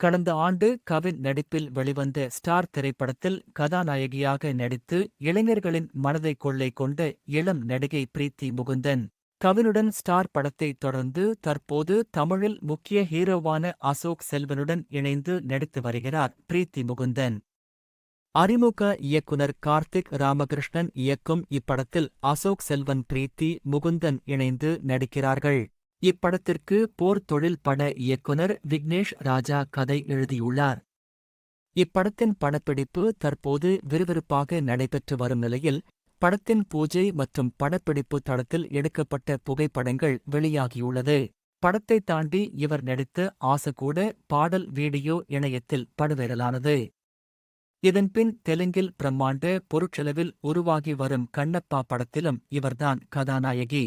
கடந்த ஆண்டு கவின் நடிப்பில் வெளிவந்த ஸ்டார் திரைப்படத்தில் கதாநாயகியாக நடித்து இளைஞர்களின் மனதை கொள்ளை கொண்ட இளம் நடிகை பிரீத்தி முகுந்தன் கவினுடன் ஸ்டார் படத்தை தொடர்ந்து தற்போது தமிழில் முக்கிய ஹீரோவான அசோக் செல்வனுடன் இணைந்து நடித்து வருகிறார் பிரீத்தி முகுந்தன். அறிமுக இயக்குனர் கார்த்திக் ராமகிருஷ்ணன் இயக்கும் இப்படத்தில் அசோக் செல்வன் பிரீத்தி முகுந்தன் இணைந்து நடிக்கிறார்கள். இப்படத்திற்கு போர் தொழில் பட இயக்குனர் விக்னேஷ் ராஜா கதை எழுதியுள்ளார். இப்படத்தின் படப்பிடிப்பு தற்போது விறுவிறுப்பாக நடைபெற்று வரும் நிலையில் படத்தின் பூஜை மற்றும் படப்பிடிப்பு தளத்தில் எடுக்கப்பட்ட புகைப்படங்கள் வெளியாகியுள்ளது. படத்தை தாண்டி இவர் நடித்த ஆசகூட பாடல் வீடியோ இணையத்தில் படுவேறலானது இதன்பின் தெலுங்கில் பிரம்மாண்ட பொருட்செலவில் உருவாகி வரும் கண்ணப்பா படத்திலும் இவர்தான் கதாநாயகி.